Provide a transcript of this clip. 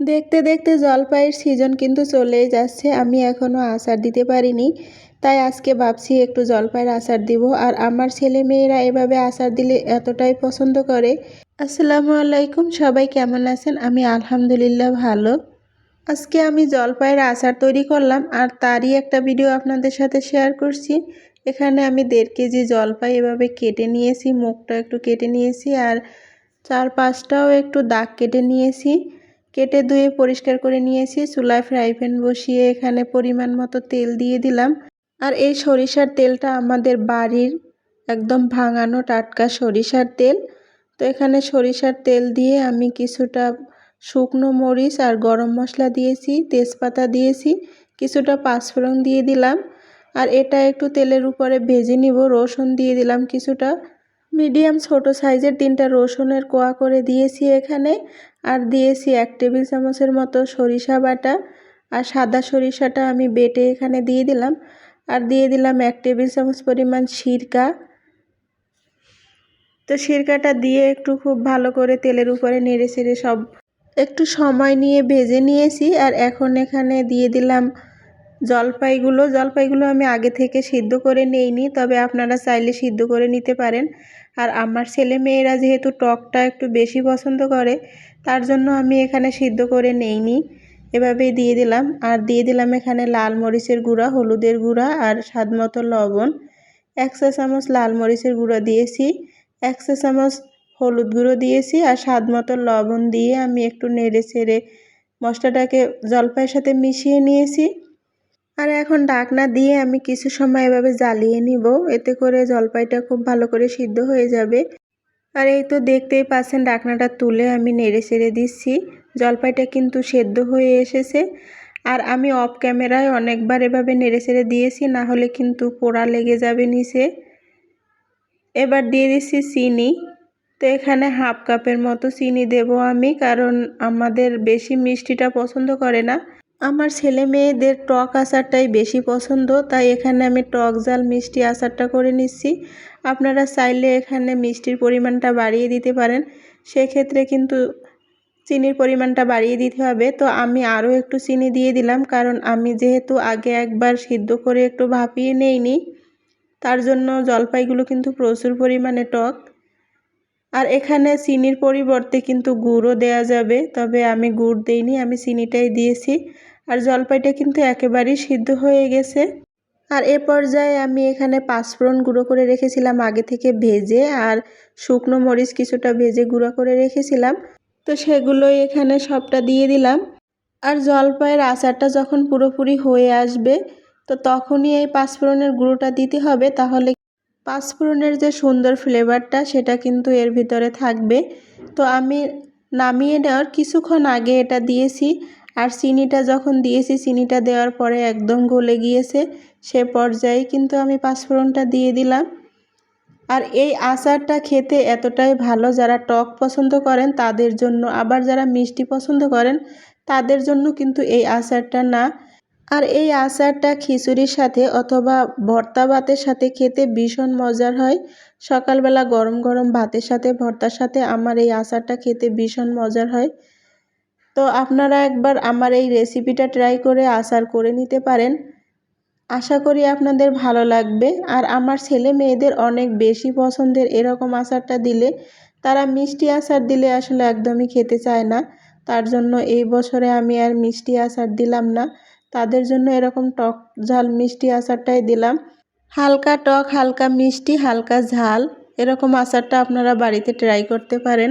দেখতে দেখতে জলপাইয়ের সিজন কিন্তু চলেই যাচ্ছে, আমি এখনও আচার দিতে পারিনি। তাই আজকে ভাবছি একটু জলপাইয়ের আচার দিব। আর আমার ছেলে মেয়েরা এভাবে আচার দিলে এতটাই পছন্দ করে। আসসালামু আলাইকুম, সবাই কেমন আছেন? আমি আলহামদুলিল্লাহ ভালো। আজকে আমি জলপাইয়ের আচার তৈরি করলাম আর তারই একটা ভিডিও আপনাদের সাথে শেয়ার করছি। এখানে আমি দেড় কেজি জলপাই এভাবে কেটে নিয়েছি, মুখটা একটু কেটে নিয়েছি আর চার পাঁচটাও একটু দাগ কেটে নিয়েছি। কেটে ধুয়ে পরিষ্কার করে নিয়েছি, চুলায় ফ্রাই প্যান বসিয়ে এখানে পরিমাণ মতো তেল দিয়ে দিলাম। আর এই সরিষার তেলটা আমাদের বাড়ির একদম ভাঙানো টাটকা সরিষার তেল। তো এখানে সরিষার তেল দিয়ে আমি কিছুটা শুকনো মরিচ আর গরম মশলা দিয়েছি, তেজপাতা দিয়েছি, কিছুটা পাঁচফোড়ন দিয়ে দিলাম। আর এটা একটু তেলের উপরে ভেজে নিব, রসুন দিয়ে দিলাম কিছুটা। মিডিয়াম ছোট সাইজের তিনটা রসুনের কোয়া করে দিয়েছি এখানে। আর দিয়েছি এক টেবিল চামচের মতো সরিষা বাটা। আর সাদা সরিষাটা আমি বেটে এখানে দিয়ে দিলাম। আর দিয়ে দিলাম এক টেবিল চামচ পরিমাণ সিরকা। তো সিরকাটা দিয়ে একটু খুব ভালো করে তেলের উপরে নেড়ে সব একটু সময় নিয়ে ভেজে নিয়েছি। আর এখন এখানে দিয়ে দিলাম জলপাইগুলো জলপাইগুলো আমি আগে থেকে সিদ্ধ করে নেইনি, তবে আপনারা চাইলে সিদ্ধ করে নিতে পারেন। আর আমার ছেলে মেয়েরা যেহেতু টকটা একটু বেশি পছন্দ করে, তার জন্য আমি এখানে সিদ্ধ করে নেইনি। এভাবেই দিয়ে দিলাম। আর দিয়ে দিলাম এখানে লাল মরিচের গুঁড়া, হলুদের গুঁড়া আর স্বাদ মতো লবণ। এক চা চামচ লাল মরিচের গুঁড়া দিয়েছি, এক চা চামচ হলুদ গুঁড়ো দিয়েছি আর স্বাদ মতো লবণ দিয়ে আমি একটু নেড়ে ছেড়ে মশলাটাকে জলপাইয়ের সাথে মিশিয়ে নিয়েছি। আর এখন ডাকনা দিয়ে আমি কিছু সময় এভাবে জ্বালিয়ে নিব। এতে করে জলপাইটা খুব ভালো করে সিদ্ধ হয়ে যাবে। আর এই তো দেখতেই পাচ্ছেন ডাকনাটা তুলে আমি নেড়ে ছেড়ে দিচ্ছি। জলপাইটা কিন্তু সেদ্ধ হয়ে এসেছে। আর আমি অফ ক্যামেরায় অনেকবার এভাবে নেড়ে ছেড়ে দিয়েছি, না হলে কিন্তু পোড়া লেগে যাবে নিচে। এবার দিয়ে দিচ্ছি চিনি। তো এখানে হাফ কাপের মতো চিনি দেব আমি, কারণ আমাদের বেশি মিষ্টিটা পছন্দ করে না। আমার ছেলে মেয়েদের টক আচারটাই বেশি পছন্দ, তাই এখানে আমি টক জাল মিষ্টি আচারটা করে নিচ্ছি। আপনারা চাইলে এখানে মিষ্টির পরিমাণটা বাড়িয়ে দিতে পারেন। সেক্ষেত্রে কিন্তু চিনির পরিমাণটা বাড়িয়ে দিতে হবে। তো আমি আরও একটু চিনি দিয়ে দিলাম, কারণ আমি যেহেতু আগে একবার সিদ্ধ করে একটু ভাপিয়ে নেইনি, তার জন্য জলপাইগুলো কিন্তু প্রচুর পরিমাণে টক। আর এখানে চিনির পরিবর্তে কিন্তু গুড়ও দেয়া যাবে, তবে আমি গুড় দেইনি, আমি চিনিটাই দিয়েছি। আর জলপাইটা কিন্তু একেবারেই সিদ্ধ হয়ে গেছে। আর এ পর্যায়ে আমি এখানে পাঁচফোড়ন গুঁড়ো করে রেখেছিলাম আগে থেকে ভেজে, আর শুকনো মরিচ কিছুটা ভেজে গুঁড়ো করে রেখেছিলাম। তো সেগুলোই এখানে সবটা দিয়ে দিলাম। আর জলপাইয়ের আচারটা যখন পুরোপুরি হয়ে আসবে, তো তখনই এই পাঁচফোড়নের গুঁড়োটা দিতে হবে। তাহলে পাঁচফোড়নের যে সুন্দর ফ্লেভারটা, সেটা কিন্তু এর ভিতরে থাকবে। তো আমি নামিয়ে নেওয়ার কিছুক্ষণ আগে এটা দিয়েছি। আর চিনিটা যখন দিয়েছি, চিনিটা দেওয়ার পরে একদম গলে গিয়েছে, সে পর্যায়ে কিন্তু আমি পাঁচফোড়নটা দিয়ে দিলাম। আর এই আচারটা খেতে এতটাই ভালো, যারা টক পছন্দ করেন তাদের জন্য, আবার যারা মিষ্টি পছন্দ করেন তাদের জন্য কিন্তু এই আচারটা না। আর এই আচারটা খিচুড়ির সাথে অথবা ভর্তা ভাতের সাথে খেতে ভীষণ মজার হয়। সকালবেলা গরম গরম ভাতের সাথে, ভর্তার সাথে আমার এই আচারটা খেতে ভীষণ মজার হয়। তো আপনারা একবার আমার এই রেসিপিটা ট্রাই করে আচার করে নিতে পারেন। আশা করি আপনাদের ভালো লাগবে। আর আমার ছেলে মেয়েদের অনেক বেশি পছন্দের এরকম আচারটা দিলে, তারা মিষ্টি আচার দিলে আসলে একদমই খেতে চায় না। তার জন্য এই বছরে আমি আর মিষ্টি আচার দিলাম না। তাদের জন্য এরকম টক ঝাল মিষ্টি আচারটাই দিলাম। হালকা টক, হালকা মিষ্টি, হালকা ঝাল, এরকম আচারটা আপনারা বাড়িতে ট্রাই করতে পারেন।